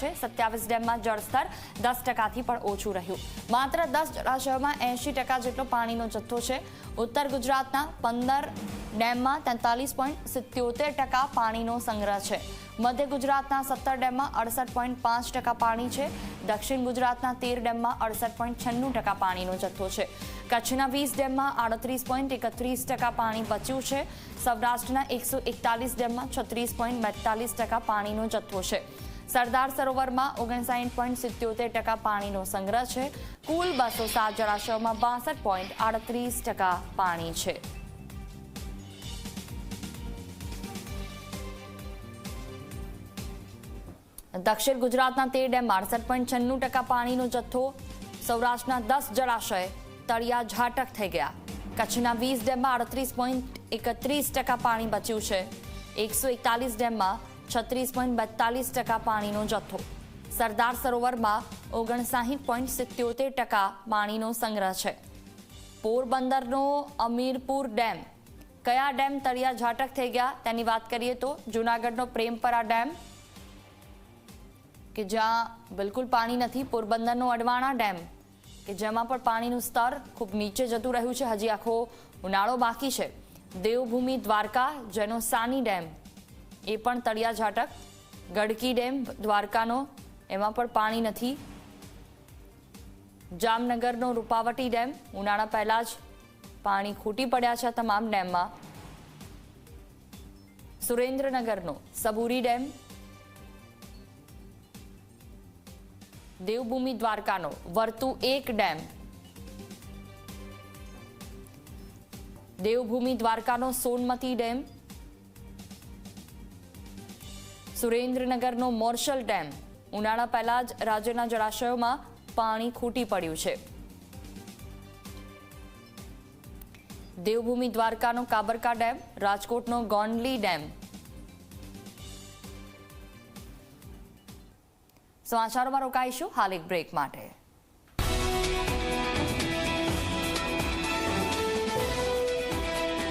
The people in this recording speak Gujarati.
છે. સત્યાવીસ ડેમમાં જળસ્તર દસ ટકાથી પણ ઓછું રહ્યું. માત્ર દસ જળાશયોમાં એંશી ટકા જેટલો પાણીનો જથ્થો છે. ઉત્તર ગુજરાતના પંદર ડેમમાં તેતાલીસ પોઈન્ટ સિત્યોતેર ટકા પાણીનો સંગ્રહ છે. મધ્ય ગુજરાતના સત્તર ડેમમાં અડસઠ પોઈન્ટ પાંચ ટકા પાણી છે. દક્ષિણ ગુજરાતના તેર ડેમમાં અડસઠ પોઈન્ટ છન્નું ટકા પાણીનો જથ્થો છે. કચ્છના વીસ ડેમમાં આડત્રીસ પોઈન્ટ એકત્રીસ ટકા પાણી બચ્યું છે. સૌરાષ્ટ્રના એકસો એકતાલીસ ડેમમાં છત્રીસ પોઈન્ટ બેતાલીસ ટકા પાણીનો જથ્થો છે. સરદાર સરોવરમાં ઓગણસાઠ પોઈન્ટ સિત્યોતેર ટકા પાણીનો સંગ્રહ છે. કુલ બસો સાત જળાશયોમાં બાસઠ પોઈન્ટ આડત્રીસ ટકા પાણી છે. દક્ષિણ ગુજરાતના તેર ડેમમાં અડસઠ પોઈન્ટ છન્નું ટકા પાણીનો જથ્થો. સૌરાષ્ટ્રના દસ જળાશય તળિયા ઝાટક થઈ ગયા. કચ્છના વીસ ડેમમાં અડત્રીસ પોઈન્ટ એકત્રીસ ટકા પાણી બચ્યું છે. એકસો એકતાલીસ ડેમમાં છત્રીસ પોઈન્ટ બેતાલીસ ટકા પાણીનો જથ્થો. સરદાર સરોવરમાં ઓગણસાહીઠ પોઈન્ટ સિત્યોતેર ટકા પાણીનો સંગ્રહ છે. પોરબંદરનો અમીરપુર ડેમ. કયા ડેમ તળિયા ઝાટક થઈ ગયા? તેની વાત કરીએ તો જૂનાગઢનો પ્રેમપરા ડેમ, કે જ્યાં બિલકુલ પાણી નથી, પોરબંદરનો અડવાણા ડેમ, કે જેમાં પણ પાણીનું સ્તર ખૂબ નીચે જતું રહ્યું છે. હજી આખો ઉનાળો બાકી છે. દેવભૂમિ દ્વારકા, જેનો સાની ડેમ એ પણ તળિયા ઝાટક, ગડકી ડેમ, દ્વારકાનો, એમાં પણ પાણી નથી. જામનગરનો રૂપાવટી ડેમ, ઉનાળા પહેલા જ પાણી ખૂટી પડ્યા છે તમામ ડેમમાં. સુરેન્દ્રનગરનો સબુરી ડેમ, દેવભૂમિ દ્વારકાનો વર્તુ એક ડેમ. દેવભૂમિ દ્વારકાનો સોનમતી ડેમ સુરેન્દ્રનગરનો મોર્શલ ડેમ. ઉનાળા પહેલા જ રાજ્યના જળાશયોમાં પાણી ખૂટી પડ્યું છે. દેવભૂમિ દ્વારકાનો કાબરકા ડેમ, રાજકોટનો ગોંડલી ડેમ. સમાચારોમાં રોકાઈશું. હાલ એક બ્રેક માટે.